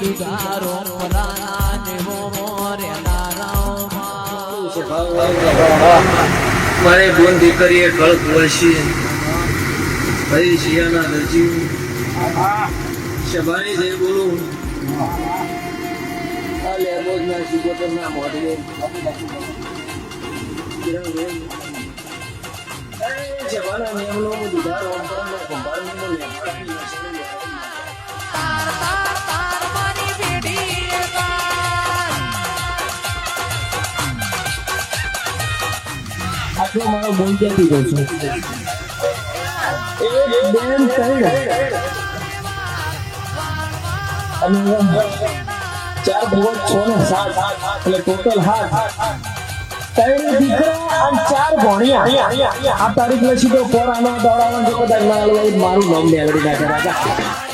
દેવો મોરે બોન દીકરીએ કળક વળશી ભાઈ શિયાના દરજી. શબાની જય બોલું. આ લેબોજના ના શીખોતર ના મોઢે શબાના નિયમનો દુધાર ઓપરનો આટલો મારો બોલ ક્યાંથી ગયો છું એક બેન ત્રણ ચાર ભગવાન છ ને સાત. એટલે ટોટલ હાથ. ત્રણ દીકરા અને ચાર ભણ્યા. આ તારીખ લખી તો પોરાનો દોડાવાનો જો કદાચ ના હાલવા, મારું નામ આગળ નાખે રાજા